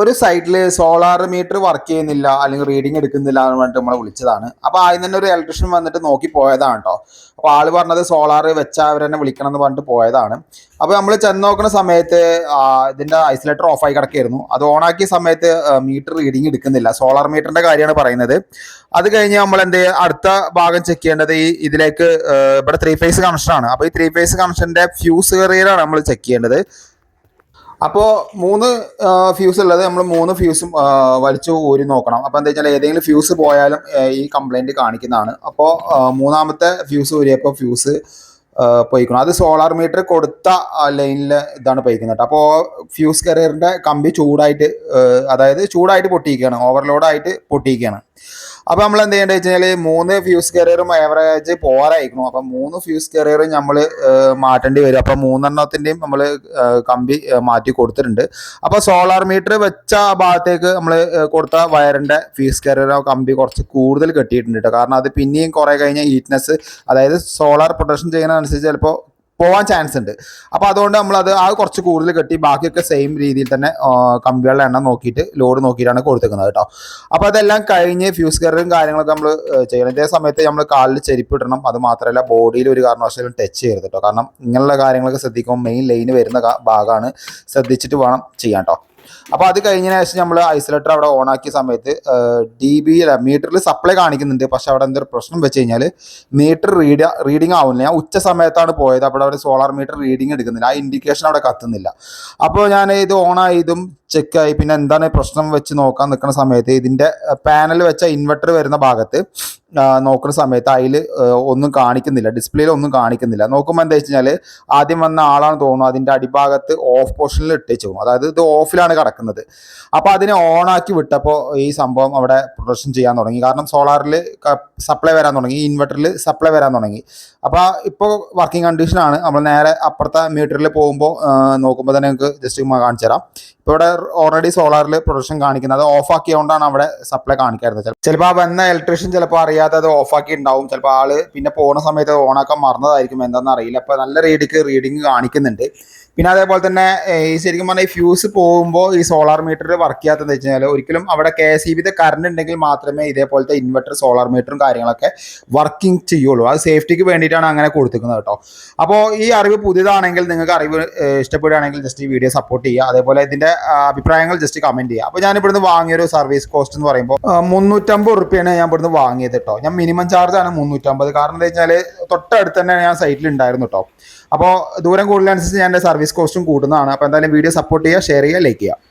ഒരു സൈഡിൽ solar metre work ചെയ്യുന്നില്ല അല്ലെങ്കിൽ റീഡിംഗ് എടുക്കുന്നില്ല എന്ന് പറഞ്ഞിട്ട് നമ്മളെ വിളിച്ചതാണ്. അപ്പോൾ ആദ്യം തന്നെ ഒരു ഇലക്ട്രീഷ്യൻ വന്നിട്ട് നോക്കി പോയതാണ് കേട്ടോ അപ്പോൾ ആൾ പറഞ്ഞത് സോളാർ വെച്ച അവരെന്നെ വിളിക്കണം എന്ന് പറഞ്ഞിട്ട് പോയതാണ്. അപ്പോൾ നമ്മൾ ചെന്ന് നോക്കുന്ന സമയത്ത് ഇതിന്റെ ഐസൊലേറ്റർ ഓഫായി കിടക്കായിരുന്നു. അത് ഓണാക്കിയ സമയത്ത് മീറ്റർ റീഡിംഗ് എടുക്കുന്നില്ല. സോളാർ മീറ്ററിന്റെ കാര്യമാണ് പറയുന്നത്. അത് കഴിഞ്ഞ് നമ്മൾ എന്ത് അടുത്ത ഭാഗം ചെക്ക് ചെയ്യേണ്ടത് ഈ ഇതിലേക്ക് ഇവിടെ ത്രീ ഫേസ് കണക്ഷനാണ് അപ്പോൾ ഈ ത്രീ ഫേസ് കണക്ഷന്റെ ഫ്യൂസ് കയറിയാണ് നമ്മൾ ചെക്ക് ചെയ്യേണ്ടത്. അപ്പോൾ മൂന്ന് ഫ്യൂസ് ഉള്ളത് നമ്മൾ മൂന്ന് ഫ്യൂസും വലിച്ചു ഊരി നോക്കണം. അപ്പോൾ എന്താ വെച്ചാൽ ഏതെങ്കിലും ഫ്യൂസ് പോയാലും ഈ കംപ്ലൈന്റ് കാണിക്കുന്നതാണ്. അപ്പോൾ മൂന്നാമത്തെ ഫ്യൂസ് ഊരിയപ്പോൾ ഫ്യൂസ് പോയിക്കണം. അത് സോളാർ മീറ്റർ കൊടുത്ത ലൈനിൽ ഇതാണ് പോയിക്കുന്നത്. അപ്പോൾ ഫ്യൂസ് കരിയറിന്റെ കമ്പി ചൂടായിട്ട് അതായത് ചൂടായിട്ട് പൊട്ടിയിരിക്കുകയാണ്. ഓവർലോഡായിട്ട് പൊട്ടിയിരിക്കുകയാണ്. അപ്പോൾ നമ്മൾ എന്ത് ചെയ്യേണ്ടത് വെച്ച് കഴിഞ്ഞാൽ മൂന്ന് ഫ്യൂസ് കെറിയറും ആവറേജ് പോരായിരിക്കണം അപ്പം മൂന്ന് ഫ്യൂസ് കെറിയറും നമ്മൾ മാറ്റേണ്ടി വരും. അപ്പം മൂന്നെണ്ണത്തിന്റെയും നമ്മൾ കമ്പി മാറ്റി കൊടുത്തിട്ടുണ്ട്. അപ്പോൾ സോളാർ മീറ്റർ വെച്ച ഭാഗത്തേക്ക് നമ്മൾ കൊടുത്ത വയറിന്റെ ഫ്യൂസ് കെറിയറോ കമ്പി കുറച്ച് കൂടുതൽ കെട്ടിയിട്ടുണ്ട് കേട്ടോ കാരണം അത് പിന്നെയും കുറേ കഴിഞ്ഞാൽ ഹീറ്റ്നെസ് അതായത് സോളാർ പ്രൊട്ടക്ഷൻ ചെയ്യുന്നതനുസരിച്ച് ചിലപ്പോൾ പോവാൻ ചാൻസ് ഉണ്ട്. അപ്പോൾ അതുകൊണ്ട് നമ്മളത് ആ കുറച്ച് കൂടുതൽ കെട്ടി ബാക്കിയൊക്കെ സെയിം രീതിയിൽ തന്നെ കമ്പികളുടെ എണ്ണം നോക്കിയിട്ട് ലോഡ് നോക്കിയിട്ടാണ് കൊടുത്തേക്കുന്നത് കേട്ടോ. അപ്പോൾ അതെല്ലാം കഴിഞ്ഞ് ഫ്യൂസ് കയറും കാര്യങ്ങളൊക്കെ നമ്മൾ ചെയ്യണം. ഇതേ സമയത്ത് നമ്മൾ കാലിൽ ചെരിപ്പ് ഇടണം. അത് മാത്രമല്ല ബോഡിയിൽ ഒരു കാരണവശാലും ടച്ച് ചെയ്യരുത് കേട്ടോ. കാരണം ഇങ്ങനെയുള്ള കാര്യങ്ങളൊക്കെ ശ്രദ്ധിക്കുമ്പോൾ മെയിൻ ലൈന് വരുന്ന ഭാഗമാണ് ശ്രദ്ധിച്ചിട്ട് വേണം ചെയ്യാൻ കേട്ടോ. അപ്പോൾ അത് കഴിഞ്ഞ ശേഷം നമ്മൾ ഐസൊലേറ്റർ അവിടെ ഓൺ ആക്കിയ സമയത്ത് ഡി ബി മീറ്ററിൽ സപ്ലൈ കാണിക്കുന്നുണ്ട്. പക്ഷെ അവിടെ എന്തൊരു പ്രശ്നം വെച്ച് കഴിഞ്ഞാൽ മീറ്റർ റീഡ് റീഡിംഗ് ആവുന്നില്ല. ഞാൻ ഉച്ച സമയത്താണ് പോയത്. അപ്പോൾ അവിടെ സോളാർ മീറ്റർ റീഡിംഗ് എടുക്കുന്നില്ല. ആ ഇൻഡിക്കേഷൻ അവിടെ കത്തുന്നില്ല. അപ്പോൾ ഞാൻ ഇത് ഓൺ ആയതും ചെക്കായി പിന്നെ എന്താണ് പ്രശ്നം വെച്ച് നോക്കാൻ നിൽക്കുന്ന സമയത്ത് ഇതിന്റെ പാനൽ വെച്ച ഇൻവെർട്ടർ വരുന്ന ഭാഗത്ത് നോക്കുന്ന സമയത്ത് അതിൽ ഒന്നും കാണിക്കുന്നില്ല. ഡിസ്പ്ലേയിൽ ഒന്നും കാണിക്കുന്നില്ല. നോക്കുമ്പോൾ എന്താ വെച്ച് കഴിഞ്ഞാൽ ആദ്യം വന്ന ആളാണ് തോന്നുന്നു. അതിന്റെ അടിഭാഗത്ത് ഓഫ് പൊസിഷനിൽ ഇട്ടേച്ച് അതായത് ഇത് ഓഫിലാണ് കിടക്കുന്നത്. അപ്പോൾ അതിനെ ഓണാക്കി വിട്ടപ്പോൾ ഈ സംഭവം അവിടെ പ്രൊഡക്ഷൻ ചെയ്യാൻ തുടങ്ങി. കാരണം സോളാറിൽ സപ്ലൈ വരാൻ തുടങ്ങി ഇൻവെർട്ടറിൽ സപ്ലൈ വരാൻ തുടങ്ങി. അപ്പോൾ ഇപ്പോൾ വർക്കിംഗ് കണ്ടീഷനാണ് നമ്മൾ നേരെ അപ്പുറത്തെ മീറ്ററിൽ പോകുമ്പോൾ നോക്കുമ്പോൾ തന്നെ നിങ്ങൾക്ക് ജസ്റ്റ് കാണിച്ചു തരാം ഇവിടെ ഓൾറെഡി സോളാറിൽ പ്രൊഡക്ഷൻ കാണിക്കുന്നത്. അത് ഓഫ് ആക്കിയതുകൊണ്ടാണ് അവിടെ സപ്ലൈ കാണിക്കാറുള്ളത് ചിലപ്പോൾ ആ വന്ന ഇലക്ട്രീഷ്യൻ ചിലപ്പോൾ അറിയാതെ അത് ഓഫ് ആക്കി ഉണ്ടാവും ചിലപ്പോൾ ആൾ പിന്നെ പോകുന്ന സമയത്ത് അത് ഓണാക്കാൻ മറന്നതായിരിക്കും. എന്താണെന്ന് അറിയില്ല. അപ്പോൾ നല്ല റീഡിക്ക് റീഡിങ് കാണിക്കുന്നുണ്ട്. പിന്നെ അതേപോലെ തന്നെ ഈ ശരിക്കും പറഞ്ഞാൽ ഈ ഫ്യൂസ് പോകുമ്പോൾ ഈ സോളാർ മീറ്റർ വർക്ക് ചെയ്യാത്തതെന്ന് വെച്ച് കഴിഞ്ഞാൽ ഒരിക്കലും അവിടെ കെ എസ് ഇ ബിത്തെ കറണ്ട് ഉണ്ടെങ്കിൽ മാത്രമേ ഇതേപോലത്തെ ഇൻവെർട്ടർ സോളാർ മീറ്ററും കാര്യങ്ങളൊക്കെ വർക്കിംഗ് ചെയ്യുള്ളൂ. അത് സേഫ്റ്റിക്ക് വേണ്ടിയിട്ടാണ് അങ്ങനെ കൊടുത്തിരിക്കുന്നത് കേട്ടോ. അപ്പോൾ ഈ അറിവ് പുതിയതാണെങ്കിൽ നിങ്ങൾക്ക് അറിവ് ഇഷ്ടപ്പെടുകയാണെങ്കിൽ ജസ്റ്റ് ഈ വീഡിയോ സപ്പോർട്ട് ചെയ്യുക. അതേപോലെ ഇതിന്റെ അഭിപ്രായങ്ങൾ ജസ്റ്റ് കമന്റ് ചെയ്യുക അപ്പോൾ ഞാൻ ഇവിടുന്ന് വാങ്ങിയൊരു സർവീസ് കോസ്റ്റ് എന്ന് പറയുമ്പോൾ മുന്നൂറ്റമ്പത് റുപ്യാണ് ഞാൻ ഇവിടുന്ന് വാങ്ങിയത് കേട്ടോ ഞാൻ മിനിമം ചാർജ് ആണ് മുന്നൂറ്റമ്പത്. കാരണം എന്താ വെച്ചാൽ തൊട്ടടുത്ത് തന്നെ ഞാൻ സൈറ്റിൽ ഉണ്ടായിരുന്നു കേട്ടോ അപ്പോൾ ദൂരം കൂടുതലനുസരിച്ച് ഞാൻ എന്റെ സർവീസ് കോസ്റ്റും കൂടുന്നതാണ്. അപ്പോൾ എന്തായാലും വീഡിയോ സപ്പോർട്ട് ചെയ്യുക ഷെയർ ചെയ്യുക ലൈക്ക് ചെയ്യുക.